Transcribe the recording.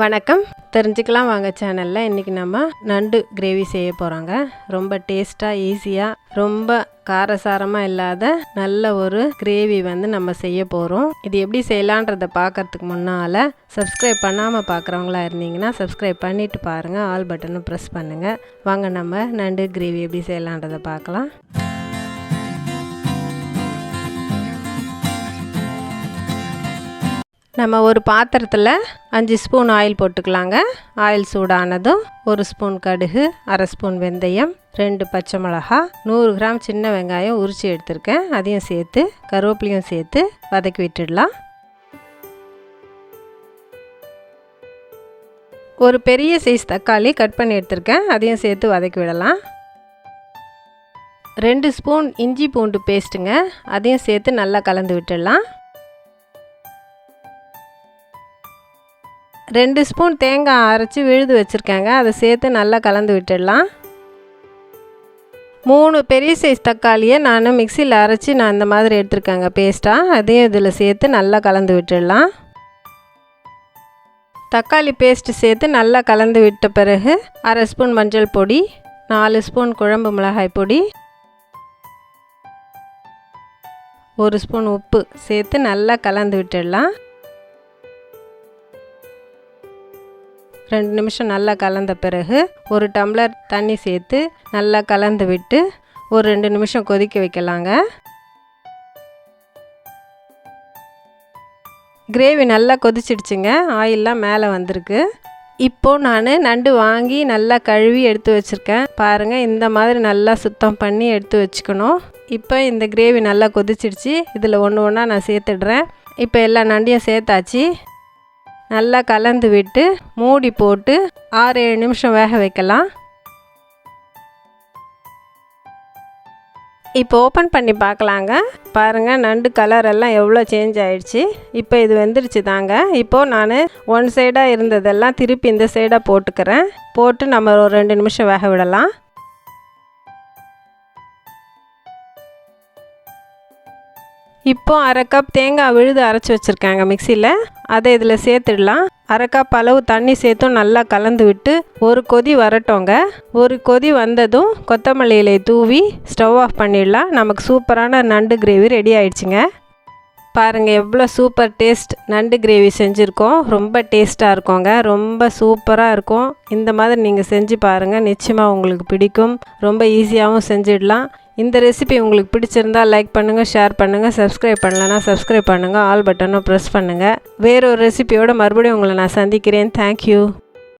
வணக்கம். தெரிஞ்சுக்கலாம் வாங்க சேனலில் இன்றைக்கி நம்ம நண்டு கிரேவி செய்ய போகிறோங்க ரொம்ப டேஸ்ட்டாக ஈஸியாக ரொம்ப காரசாரமாக இல்லாத நல்ல ஒரு கிரேவி வந்து நம்ம செய்ய போகிறோம் இது எப்படி செய்யலான்றதை பார்க்கறதுக்கு முன்னால் சப்ஸ்கிரைப் பண்ணாமல் பார்க்குறவங்களா இருந்தீங்கன்னா சப்ஸ்கிரைப் பண்ணிவிட்டு பாருங்கள் ஆல் பட்டனும் ப்ரெஸ் பண்ணுங்கள் வாங்க நம்ம நண்டு கிரேவி எப்படி செய்யலான்றதை பார்க்கலாம். நம்ம ஒரு பாத்திரத்தில் அஞ்சு ஸ்பூன் ஆயில் போட்டுக்கலாங்க. ஆயில் சூடானதும் ஒரு ஸ்பூன் கடுகு அரை ஸ்பூன் வெந்தயம் ரெண்டு பச்சை மிளகா நூறு கிராம் சின்ன வெங்காயம் உரித்து எடுத்திருக்கேன். அதையும் சேர்த்து கருவேப்பிலையும் சேர்த்து வதக்கி விட்டுடலாம். ஒரு பெரிய சைஸ் தக்காளி கட் பண்ணி எடுத்திருக்கேன். அதையும் சேர்த்து வதக்கி விடலாம். ரெண்டு ஸ்பூன் இஞ்சி பூண்டு பேஸ்ட்டுங்க அதையும் சேர்த்து நல்லா கலந்து விட்டுடலாம். ரெண்டு ஸ்பூன் தேங்காய் அரைச்சி விழுது வச்சுருக்கேங்க. அதை சேர்த்து நல்லா கலந்து விட்டுடலாம். மூணு பெரிய சைஸ் தக்காளியை நான் மிக்சியில் அரைச்சி நான் இந்த மாதிரி எடுத்துருக்கேங்க பேஸ்ட்டாக அதையும் இதில் சேர்த்து நல்லா கலந்து விட்டுடலாம். தக்காளி பேஸ்ட்டு சேர்த்து நல்லா கலந்து விட்ட பிறகு அரை ஸ்பூன் மஞ்சள் பொடி நாலு ஸ்பூன் குழம்பு மிளகாய் பொடி ஒரு ஸ்பூன் உப்பு சேர்த்து நல்லா கலந்து விட்டுடலாம். ரெண்டு நிமிஷம் நல்லா கலந்த பிறகு ஒரு டம்ளர் தண்ணி சேர்த்து நல்லா கலந்து விட்டு ஒரு ரெண்டு நிமிஷம் கொதிக்க வைக்கலாங்க. கிரேவி நல்லா கொதிச்சிடுச்சுங்க. ஆயிலெலாம் மேலே வந்திருக்கு. இப்போது நான் நண்டு வாங்கி நல்லா கழுவி எடுத்து வச்சுருக்கேன். பாருங்கள் இந்த மாதிரி நல்லா சுத்தம் பண்ணி எடுத்து வச்சுக்கணும். இப்போ இந்த கிரேவி நல்லா கொதிச்சிடுச்சு. இதில் ஒன்று ஒன்றா நான் சேர்த்துடுறேன். இப்போ எல்லா நண்டையும் சேர்த்தாச்சு. நல்லா கலந்து விட்டு மூடி போட்டு ஆறு ஏழு நிமிஷம் வேக வைக்கலாம். இப்போ ஓப்பன் பண்ணி பார்க்கலாங்க. பாருங்கள் நண்டு கலர் எல்லாம் எவ்வளோ சேஞ்ச் ஆயிடுச்சு. இப்போ இது வெந்துருச்சு தாங்க. இப்போது நான் ஒன் சைடாக இருந்ததெல்லாம் திருப்பி இந்த சைடாக போட்டுக்கிறேன். போட்டு நம்ம ஒரு ரெண்டு நிமிஷம் வேக விடலாம். இப்போ அரை கப் தேங்காய் விழுது அரைச்சி வச்சுருக்காங்க மிக்சியில் அதை இதில் சேர்த்துடலாம். அரை கப் அளவு தண்ணி சேர்த்தும் நல்லா கலந்து விட்டு ஒரு கொதி வரட்டோங்க ஒரு கொதி வந்ததும் கொத்தமல்லி தூவி ஸ்டவ் ஆஃப் பண்ணிடலாம். நமக்கு சூப்பரான நண்டு கிரேவி ரெடி ஆயிடுச்சுங்க. பாருங்கள் எவ்வளோ சூப்பர் டேஸ்ட் நண்டு கிரேவி செஞ்சுருக்கோம். ரொம்ப டேஸ்ட்டாக இருக்குங்க ரொம்ப சூப்பராக இருக்கும். இந்த மாதிரி நீங்கள் செஞ்சு பாருங்கள் நிச்சயமாக உங்களுக்கு பிடிக்கும். ரொம்ப ஈஸியாகவும் செஞ்சிடலாம். இந்த ரெசிபி உங்களுக்கு பிடிச்சிருந்தா லைக் பண்ணுங்கள் ஷேர் பண்ணுங்கள் சப்ஸ்கிரைப் பண்ணலன்னா சப்ஸ்கிரைப் பண்ணுங்கள் ஆல் பட்டனும் ப்ரெஸ் பண்ணுங்கள் வேறொரு ரெசிபியோட மறுபடியும் உங்களை நான் சந்திக்கிறேன். தேங்க்யூ